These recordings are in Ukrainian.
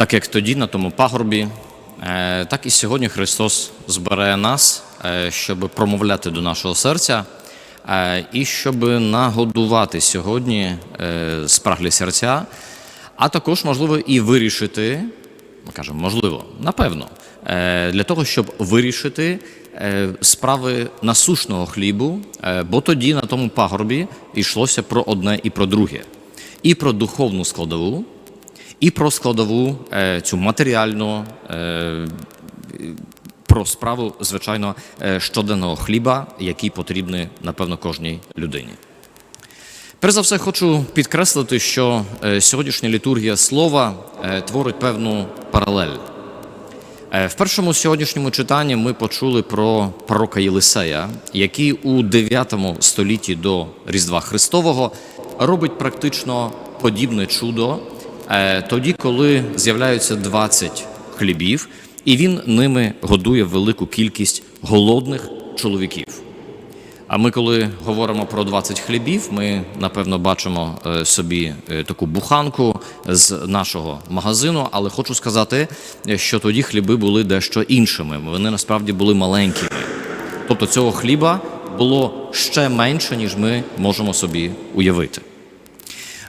Так як тоді на тому пагорбі, е, так і сьогодні Христос збере нас, е, щоб промовляти до нашого серця е, і щоб нагодувати сьогодні спраглі серця, а також, можливо, і вирішити, ми кажемо, можливо, напевно, для того, щоб вирішити справи насушного хлібу, бо тоді на тому пагорбі йшлося про одне і про друге, і про духовну складову і про складову е, цю матеріальну, е, про справу, звичайно, е, щоденного хліба, який потрібний, напевно, кожній людині. Перш за все, хочу підкреслити, що сьогоднішня літургія слова творить певну паралель. В першому сьогоднішньому читанні ми почули про пророка Єлисея, який у 9 столітті до Різдва Христового робить практично подібне чудо тоді, коли з'являються 20 хлібів, і він ними годує велику кількість голодних чоловіків. А ми, коли говоримо про 20 хлібів, ми напевно бачимо е, собі е, таку буханку з нашого магазину. Але хочу сказати, е, що тоді хліби були дещо іншими. Вони насправді були маленькими. Тобто цього хліба було ще менше, ніж ми можемо собі уявити.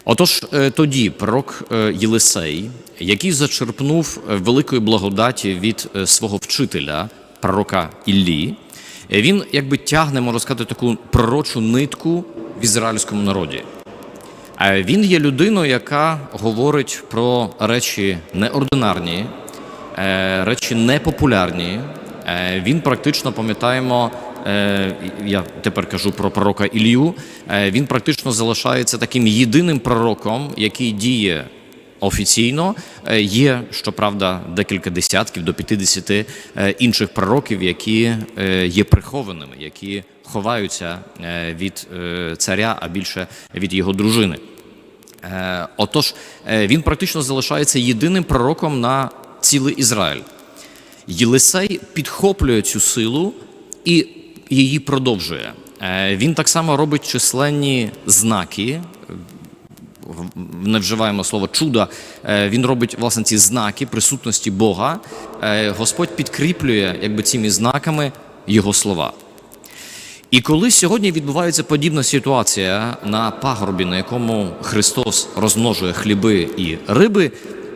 Отож, е, тоді пророк е, Єлисей, який зачерпнув е, великої благодаті від свого вчителя, пророка Іллі, він якби тягне, можна сказати, таку пророчу нитку в ізраїльському народі. Він є людиною, яка говорить про речі неординарні, речі непопулярні. Він практично пам'ятаємо, я тепер кажу про пророка Ілью. е, Він практично залишається таким єдиним пророком, який діє офіційно. Е, Є, щоправда, декілька десятків до 50 е, інших пророків, які е, є прихованими, які ховаються е, від е, царя, а більше від його дружини. Е, Отож, е, він практично залишається єдиним пророком на цілий Ізраїль. Єлисей підхоплює цю силу і її продовжує. Е, Він так само робить численні знаки. Не вживаємо слово чуда. Е, Він робить власне ці знаки присутності Бога. Е, Господь підкріплює якби цими знаками його слова. І коли сьогодні відбувається подібна ситуація на пагорбі, на якому Христос розмножує хліби і риби,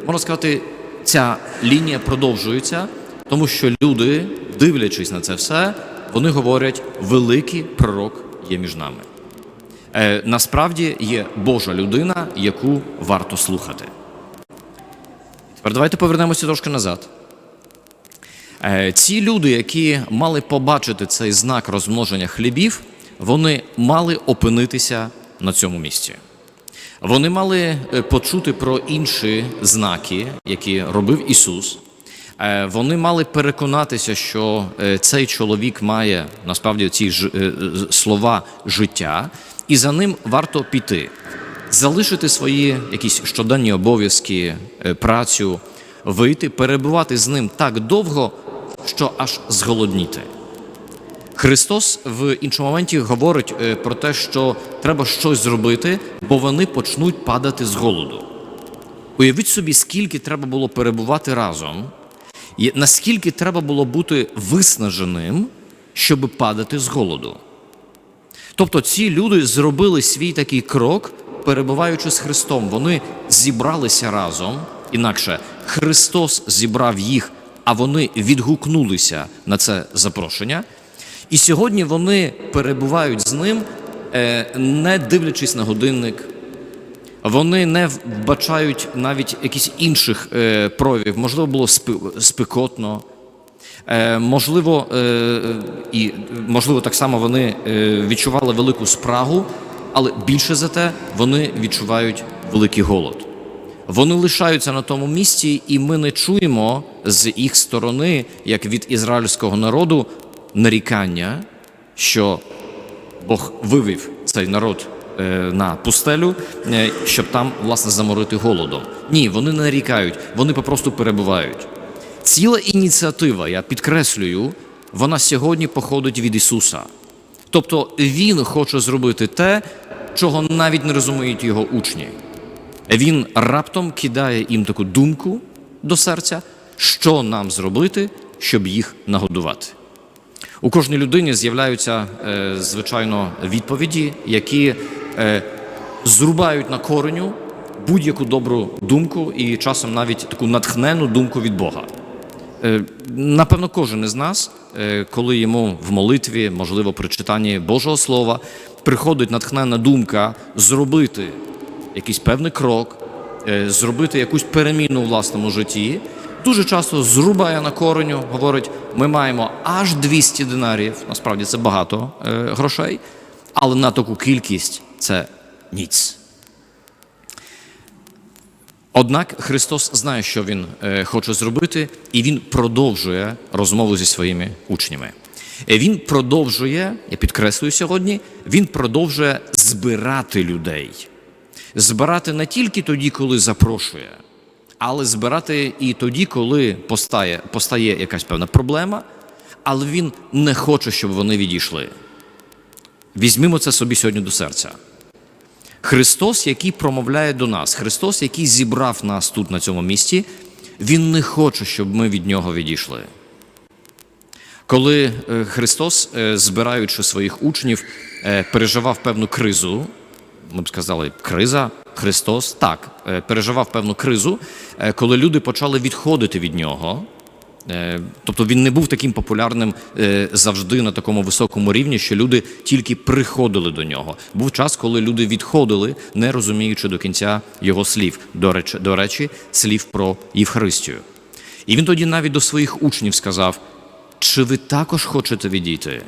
можна сказати, ця лінія продовжується, тому що люди, дивлячись на це все, вони говорять: великий пророк є між нами. Е, насправді є Божа людина, яку варто слухати. Тепер давайте повернемося трошки назад. Е, Ці люди, які мали побачити цей знак розмноження хлібів, вони мали опинитися на цьому місці. Вони мали е, почути про інші знаки, які робив Ісус. Е, Вони мали переконатися, що е, цей чоловік має насправді ці ж е, слова життя, і за ним варто піти, залишити свої якісь щоденні обов'язки, працю, вийти, перебувати з ним так довго, що аж зголодніти. Христос в іншому моменті говорить про те, що треба щось зробити, бо вони почнуть падати з голоду. Уявіть собі, скільки треба було перебувати разом, наскільки треба було бути виснаженим, щоб падати з голоду. Тобто ці люди зробили свій такий крок, перебуваючи з Христом. Вони зібралися разом, інакше Христос зібрав їх, а вони відгукнулися на це запрошення. І сьогодні вони перебувають з ним, е, не дивлячись на годинник. Вони не вбачають навіть якісь інших е, проявів. Можливо, було спекотно. Е, можливо, е, і можливо, так само вони відчували велику спрагу, але більше за те вони відчувають великий голод. Вони лишаються на тому місці, і ми не чуємо з їх сторони, як від ізраїльського народу, нарікання, що Бог вивів цей народ на пустелю, е, щоб там, власне, заморити голодом. Ні, вони не нарікають, вони попросту перебувають. Ціла ініціатива, я підкреслюю, вона сьогодні походить від Ісуса. Тобто Він хоче зробити те, чого навіть не розуміють його учні. Він раптом кидає їм таку думку, до серця, що нам зробити, щоб їх нагодувати. У кожній людині з'являються, е, звичайно, відповіді, які е, зрубають на кореню будь-яку добру думку і часом навіть таку натхнену думку від Бога. Е, Напевно, кожен із нас, е, коли йому в молитві, можливо, при читанні Божого Слова, приходить натхненна думка зробити якийсь певний крок, е, зробити якусь переміну у власному житті, дуже часто зрубає на кореню, говорить: ми маємо аж 200 динарів, насправді це багато е, грошей, але на таку кількість це ніц. Однак Христос знає, що Він е, хоче зробити, і Він продовжує розмову зі своїми учнями. Е, Він продовжує, я підкреслюю сьогодні, він продовжує збирати людей. Збирати не тільки тоді, коли запрошує, але збирати і тоді, коли постає, постає якась певна проблема, але він не хоче, щоб вони відійшли. Візьмімо це собі сьогодні до серця. Христос, який промовляє до нас, Христос, який зібрав нас тут, на цьому місці, Він не хоче, щоб ми від Нього відійшли. Коли е, Христос, е, збираючи своїх учнів, е, переживав певну кризу, ми б сказали, криза, Христос так, переживав певну кризу, коли люди почали відходити від нього. Е, Тобто він не був таким популярним е, завжди на такому високому рівні, що люди тільки приходили до нього. Був час, коли люди відходили, не розуміючи до кінця його слів. До речі, до речі, слів про Євхаристію. І він тоді навіть до своїх учнів сказав: чи ви також хочете відійти?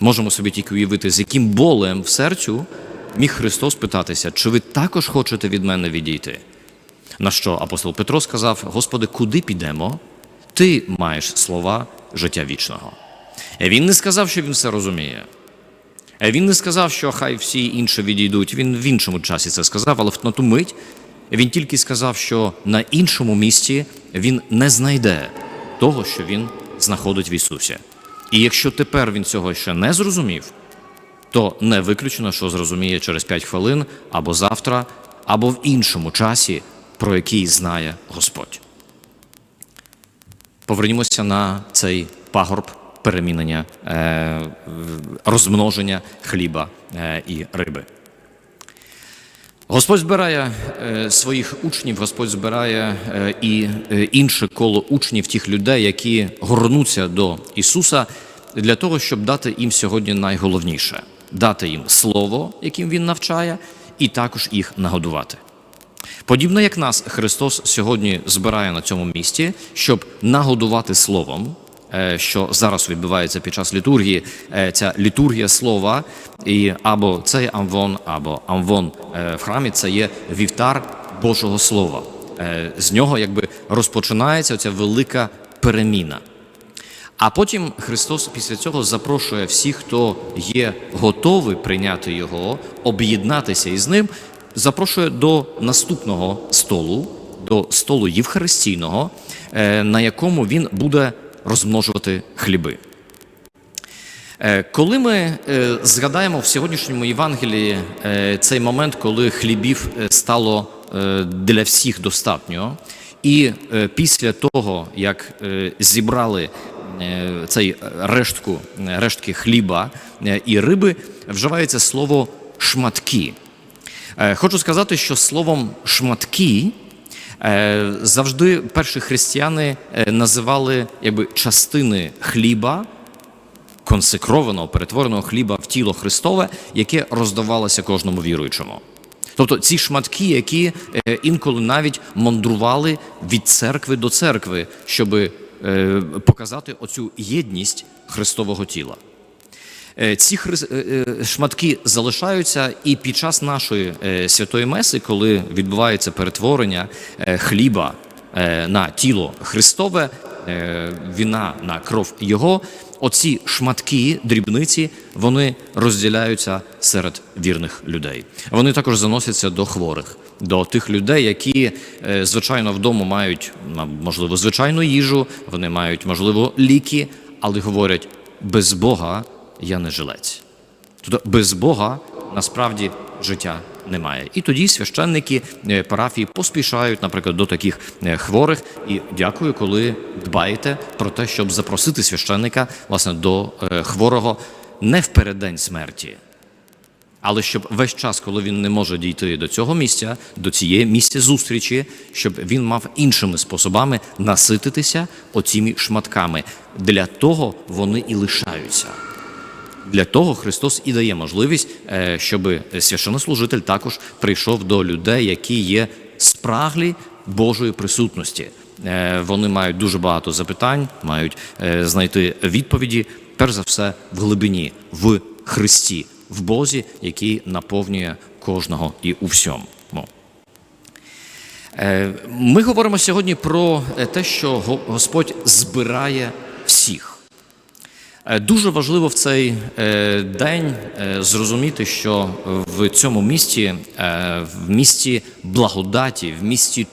Можемо собі тільки уявити, з яким болем в серцю міг Христос питатися, чи ви також хочете від мене відійти? На що апостол Петро сказав: Господи, куди підемо? Ти маєш слова життя вічного. Е, Він не сказав, що він все розуміє. Е, Він не сказав, що хай всі інші відійдуть. Він в іншому часі це сказав, але на ту мить він тільки сказав, що на іншому місці він не знайде того, що він знаходить в Ісусі. І якщо тепер він цього ще не зрозумів, то не виключено, що зрозуміє через 5 хвилин або завтра, або в іншому часі, про який знає Господь. Повернімося на цей пагорб перемінення, е, розмноження хліба е, і риби. Господь збирає е, своїх учнів, Господь збирає і інше коло учнів, тих людей, які горнуться до Ісуса, для того, щоб дати їм сьогодні найголовніше дати їм слово, яким Він навчає, і також їх нагодувати. Подібно як нас, Христос сьогодні збирає на цьому місці, щоб нагодувати словом, е, що зараз відбувається під час літургії, е, ця літургія слова, і або цей амвон, або амвон е, в храмі це є вівтар Божого Слова. З нього якби розпочинається ця велика переміна. А потім Христос після цього запрошує всіх, хто є готовий прийняти Його, об'єднатися із ним, запрошує до наступного столу, до столу Євхаристійного, е, на якому він буде розмножувати хліби. Е, Коли ми е, згадаємо в сьогоднішньому Євангелії цей момент, коли хлібів стало для всіх достатньо, і після того, як зібрали цей рештку, рештки хліба і риби, вживається слово шматки. Е, Хочу сказати, що словом шматки е, завжди перші християни е, називали якби частини хліба консекрованого, перетвореного хліба в тіло Христове, яке роздавалося кожному віруючому. Тобто ці шматки, які інколи навіть мандрували від церкви до церкви, щоб показати оцю єдність Христового тіла. Е, Ці е, е, шматки залишаються і під час нашої святої меси, коли відбувається перетворення хліба на тіло Христове, віна на кров Його, оці шматки, дрібниці, вони розділяються серед вірних людей. Вони також заносяться до хворих. До тих людей, які звичайно вдома мають можливо звичайну їжу, вони мають можливо ліки, але говорять без Бога я не жилець. Тобто без Бога насправді життя немає. І тоді священники е, парафії поспішають, наприклад, до таких е, хворих. І дякую, коли дбаєте про те, щоб запросити священника власне до е, хворого не в переддень смерті. Але щоб весь час, коли він не може дійти до цього місця, до цієї місця зустрічі, щоб він мав іншими способами насититися оціми шматками. Для того вони і лишаються. Для того Христос і дає можливість, е, щоб священнослужитель також прийшов до людей, які є спраглі Божої присутності. Е, Вони мають дуже багато запитань, мають е, знайти відповіді, перш за все, в глибині, в Христі, в Бозі, який наповнює кожного і у всьому. Ми говоримо сьогодні про те, що Господь збирає всіх. Е, Дуже важливо в цей е, день е, зрозуміти, що в цьому місті, в місті благодаті, в місті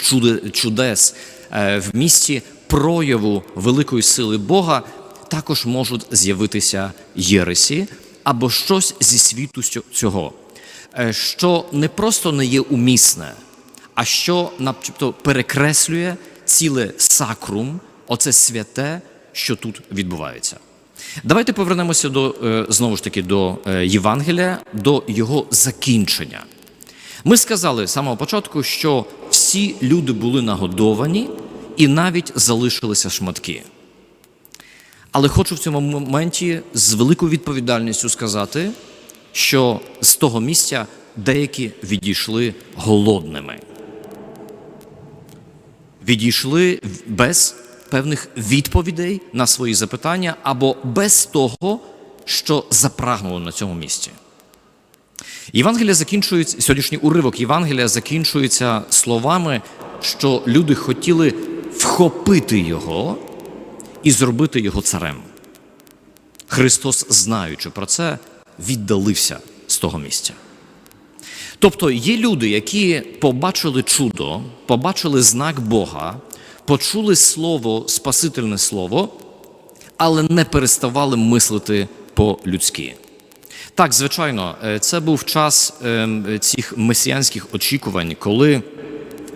чудес, в місті прояву великої сили Бога також можуть з'явитися єресі або щось зі світу цього, що не просто не є умісне, а що начебто перекреслює ціле сакрум, оце святе, що тут відбувається. Давайте повернемося до е, знову ж таки до е, Євангелія, до його закінчення. Ми сказали з самого початку, що всі люди були нагодовані і навіть залишилися шматки. Але хочу в цьому моменті з великою відповідальністю сказати, що з того місця деякі відійшли голодними. Відійшли без певних відповідей на свої запитання або без того, що запрагнуло на цьому місці. Євангелія закінчується, сьогоднішній уривок Євангелія закінчується словами, що люди хотіли вхопити його і зробити його царем. Христос, знаючи про це, віддалився з того місця. Тобто є люди, які побачили чудо, побачили знак Бога, почули слово, Спасительне слово, але не переставали мислити по-людськи. Так, звичайно, е, це був час ем, цих месіянських очікувань, коли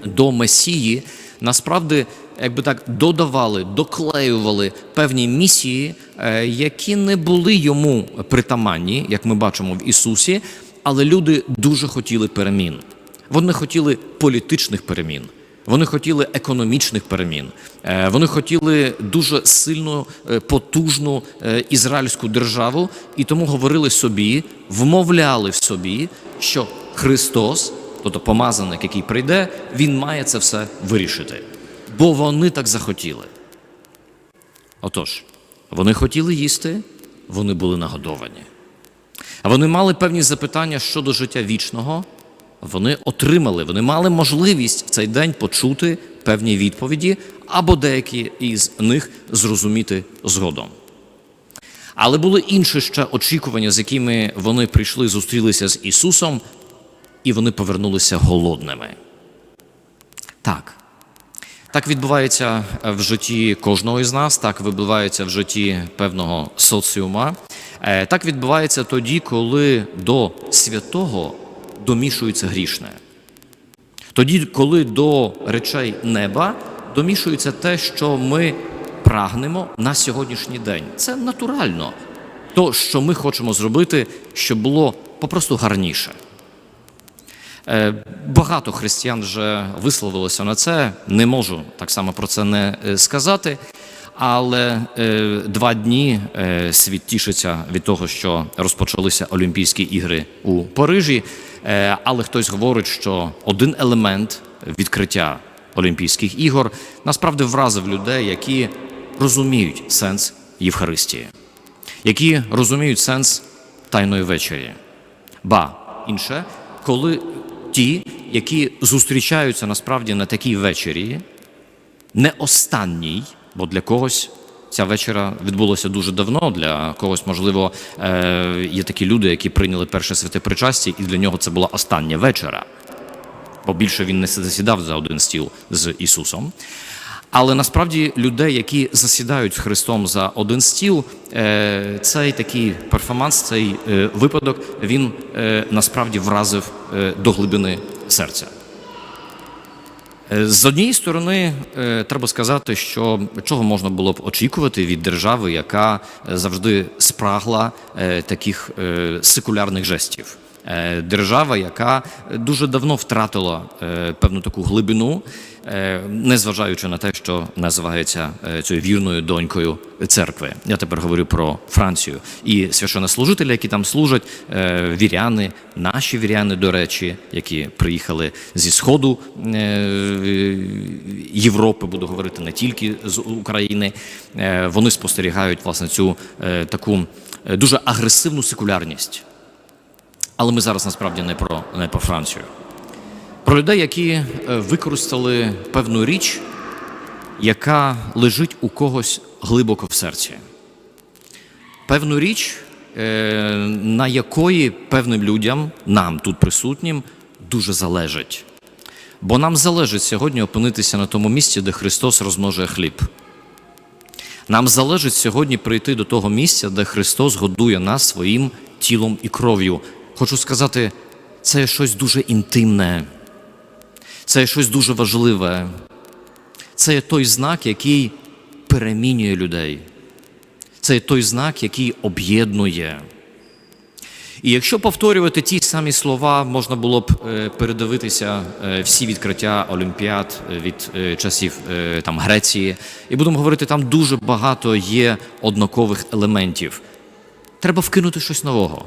до Месії насправді, якби так, додавали, доклеювали певні місії, е, які не були йому притаманні, як ми бачимо в Ісусі, але люди дуже хотіли перемін. Вони хотіли політичних перемін. Вони хотіли економічних перемін. Е, Вони хотіли дуже сильну, е, потужну е, ізраїльську державу, і тому говорили собі, вмовляли в собі, що Христос, тобто помазаник, який прийде, він має це все вирішити. Бо вони так захотіли. Отож, вони хотіли їсти, вони були нагодовані. А вони мали певні запитання щодо життя вічного. Вони отримали, вони мали можливість в цей день почути певні відповіді або деякі із них зрозуміти згодом. Але були інші ще очікування, з якими вони прийшли, зустрілися з Ісусом, і вони повернулися голодними. Так. Так відбувається в житті кожного із нас, так відбувається в житті певного соціума. Е, Так відбувається тоді, коли до святого домішується грішне. Тоді, коли до речей неба домішується те, що ми прагнемо на сьогоднішній день. Це натурально. То, що ми хочемо зробити, щоб було попросту гарніше. Е, Багато християн вже висловилося на це. Не можу так само про це не е, сказати. Але е, два дні світ тішиться від того, що розпочалися Олімпійські ігри у Парижі. Е, але хтось говорить, що один елемент відкриття Олімпійських ігор насправді вразив людей, які розуміють сенс Євхаристії, які розуміють сенс Тайної вечері. Ба інше, коли ті, які зустрічаються насправді на такій вечері, не останній, бо для когось ця вечора відбулася дуже давно. Для когось, можливо, е, є такі люди, які прийняли перше святе причастя, і для нього це була остання вечора, бо більше він не засідав за один стіл з Ісусом. Але насправді людей, які засідають з Христом за один стіл, е, цей такий перформанс, цей е, випадок, він насправді вразив до глибини серця. Е, З однієї сторони, е, треба сказати, що чого можна було б очікувати від держави, яка е, завжди спрагла таких секулярних жестів. Е, Держава, яка дуже давно втратила е, певну таку глибину, е, незважаючи на те, що називається цією вірною донькою церкви. Я тепер говорю про Францію. І священнослужителі, які там служать, віряни, наші віряни, до речі, які приїхали зі сходу Європи, буду говорити не тільки з України. Вони спостерігають власне цю таку дуже агресивну секулярність. Але ми зараз насправді не про, не про Францію. Про людей, які е, використали певну річ, яка лежить у когось глибоко в серці. Певну річ, е, на якої певним людям, нам тут присутнім, дуже залежить. Бо нам залежить сьогодні опинитися на тому місці, де Христос розмножує хліб. Нам залежить сьогодні прийти до того місця, де Христос годує нас своїм тілом і кров'ю. Хочу сказати, це щось дуже інтимне, це щось дуже важливе. Це той знак, який перемінює людей. Це той знак, який об'єднує. І якщо повторювати ті самі слова, можна було б е, передивитися е, всі відкриття Олімпіад е, від часів там, Греції, і будемо говорити, там дуже багато є однакових елементів. Треба вкинути щось нового.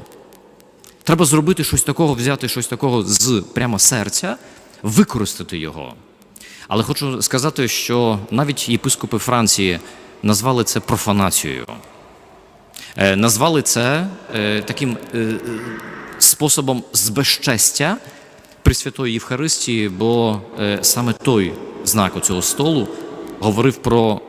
Треба зробити щось такого, взяти щось такого з прямо серця, використати його. Але хочу сказати, що навіть єпископи Франції назвали це профанацією. Е, Назвали це е, таким е, способом збезчестя Пресвятої Євхаристії, бо саме той знак цього столу говорив про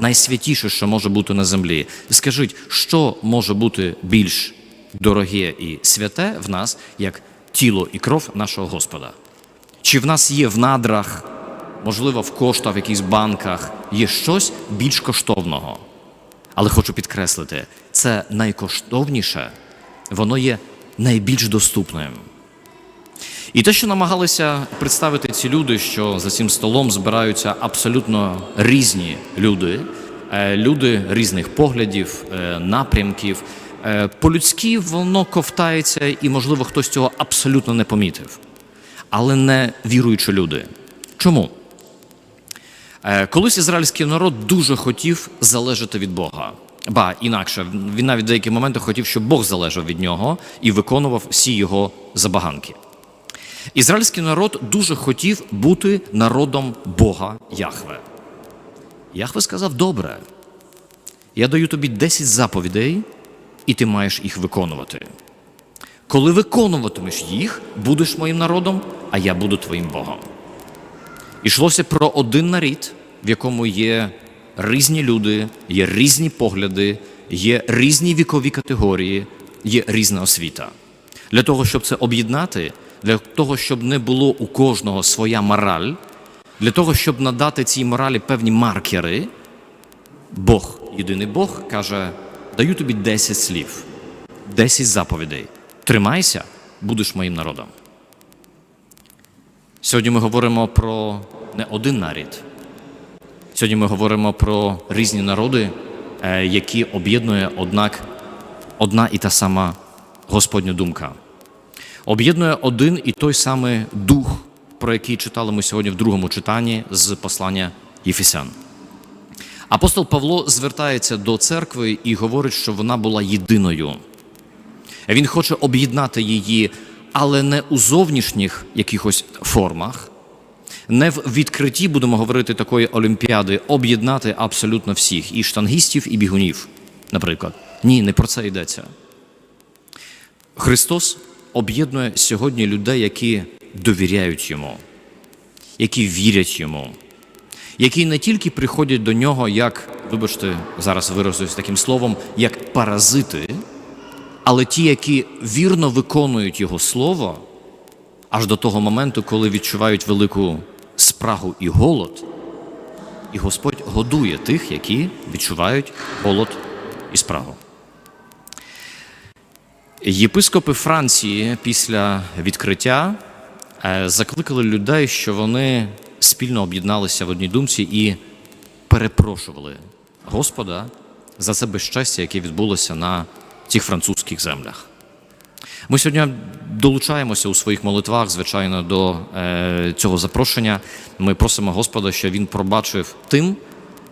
найсвятіше, що може бути на землі. Скажіть, що може бути більш дороге і святе в нас, як тіло і кров нашого Господа? Чи в нас є в надрах, можливо, в коштах, в якихось банках, є щось більш коштовного? Але хочу підкреслити, це найкоштовніше, воно є найбільш доступним. І те, що намагалися представити ці люди, що за цим столом збираються абсолютно різні люди, е, люди різних поглядів, е, напрямків. Е, По-людськи воно ковтається, і, можливо, хтось цього абсолютно не помітив. Але не віруючі люди. Чому? Е, Колись ізраїльський народ дуже хотів залежати від Бога. Ба інакше, він навіть в деякі моменти хотів, щоб Бог залежав від нього і виконував всі його забаганки. Ізраїльський народ дуже хотів бути народом Бога Яхве. Яхве сказав: добре, я даю тобі 10 заповідей, і ти маєш їх виконувати. Коли виконуватимеш їх, будеш моїм народом, а я буду твоїм Богом. Ішлося про один нарід, в якому є різні люди, є різні погляди, є різні вікові категорії, є різна освіта. Для того, щоб це об'єднати, для того, щоб не було у кожного своя мораль, для того, щоб надати цій моралі певні маркери, Бог, єдиний Бог, каже: даю тобі 10 слів, 10 заповідей. Тримайся, будеш моїм народом. Сьогодні ми говоримо про не один нарід. Сьогодні ми говоримо про різні народи, е, які об'єднує, однак, одна і та сама Господня думка. Об'єднує один і той самий дух, про який читали ми сьогодні в другому читанні з послання Єфесян. Апостол Павло звертається до церкви і говорить, що вона була єдиною. Він хоче об'єднати її, але не у зовнішніх якихось формах, не в відкритті, будемо говорити, такої олімпіади, об'єднати абсолютно всіх, і штангістів, і бігунів, наприклад. Ні, не про це йдеться. Христос об'єднує сьогодні людей, які довіряють йому, які вірять йому, які не тільки приходять до нього, як, вибачте, зараз виразуюсь таким словом, як паразити, але ті, які вірно виконують Його слово, аж до того моменту, коли відчувають велику спрагу і голод, і Господь годує тих, які відчувають голод і спрагу. Єпископи Франції після відкриття е, закликали людей, що вони спільно об'єдналися в одній думці і перепрошували Господа за це безчестя, яке відбулося на цих французьких землях. Ми сьогодні долучаємося у своїх молитвах, звичайно, до е, цього запрошення. Ми просимо Господа, щоб Він пробачив тим,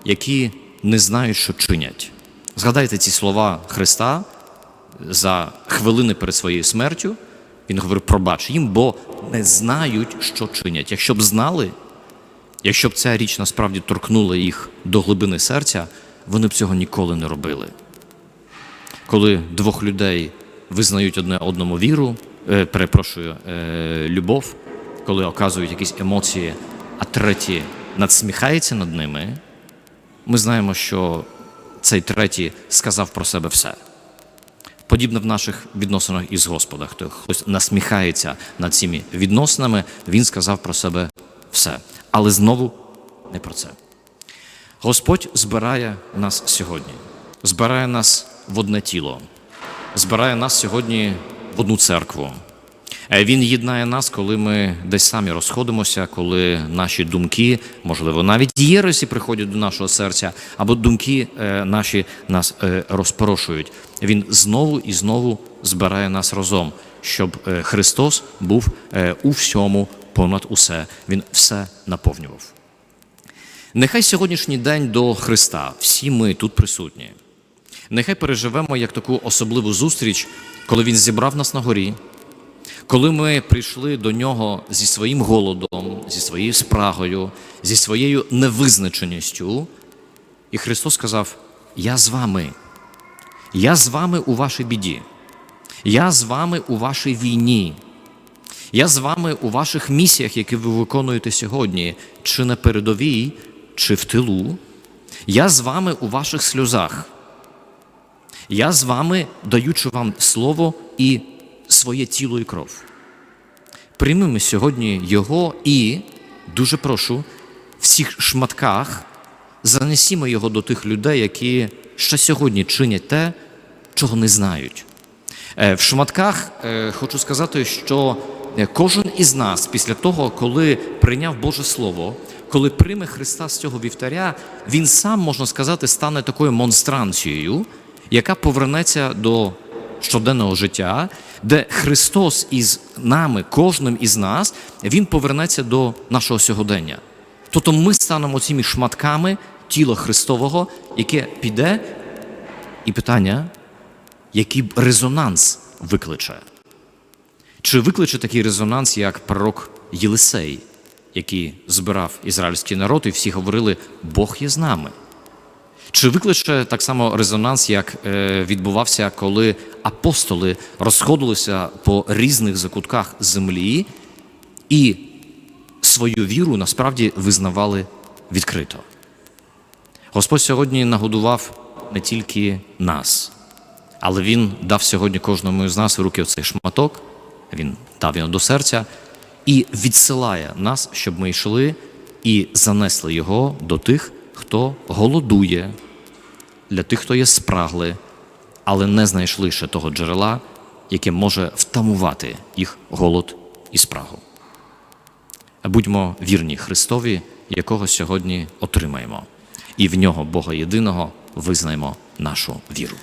які не знають, що чинять. Згадайте ці слова Христа за хвилини перед своєю смертю. Він говорив, пробач їм, бо не знають, що чинять. Якщо б знали, якщо б ця річ насправді торкнула їх до глибини серця, вони б цього ніколи не робили. Коли двох людей визнають одне одному віру, е, перепрошую, е, любов, коли оказують якісь емоції, а третій надсміхається над ними, ми знаємо, що цей третій сказав про себе все. Подібно в наших відносинах із Господом. Хто хтось насміхається над цими відносинами, він сказав про себе все. Але знову не про це. Господь збирає нас сьогодні, збирає нас в одне тіло, збирає нас сьогодні в одну церкву. Е, Він єднає нас, коли ми десь самі розходимося, коли наші думки, можливо, навіть єресі приходять до нашого серця, або думки е, наші нас е, розпорошують. Він знову і знову збирає нас разом, щоб Христос був у всьому понад усе. Він все наповнював. Нехай сьогоднішній день до Христа, всі ми тут присутні. Нехай переживемо як таку особливу зустріч, коли Він зібрав нас на горі, коли ми прийшли до нього зі своїм голодом, зі своєю спрагою, зі своєю невизначеністю, і Христос сказав: Я з вами, я з вами у вашій біді, я з вами у вашій війні, я з вами у ваших місіях, які ви виконуєте сьогодні, чи на передовій, чи в тилу. Я з вами у ваших сльозах. Я з вами, даючи вам слово і своє тіло і кров. Приймемо сьогодні Його і, дуже прошу, в цих шматках занесімо його до тих людей, які ще сьогодні чинять те, чого не знають. Е, В шматках е, хочу сказати, що кожен із нас, після того, коли прийняв Боже Слово, коли прийме Христа з цього вівтаря, він сам, можна сказати, стане такою монстранцією, яка повернеться до щоденного життя, де Христос із нами, кожним із нас, Він повернеться до нашого сьогодення. Тобто ми станемо цими шматками тіла Христового, яке піде, і питання, який резонанс викличе. Чи викличе такий резонанс, як пророк Єлисей, який збирав ізраїльський народ, і всі говорили, Бог є з нами. Чи викличе так само резонанс, як е, відбувався, коли апостоли розходилися по різних закутках землі і свою віру насправді визнавали відкрито? Господь сьогодні нагодував не тільки нас, але Він дав сьогодні кожному з нас в руки цей шматок, Він дав його до серця і відсилає нас, щоб ми йшли і занесли його до тих, хто голодує, для тих, хто є спрагли, але не знайшли ще того джерела, яке може втамувати їх голод і спрагу. Будьмо вірні Христові, якого сьогодні отримаємо, і в нього Бога єдиного визнаємо нашу віру.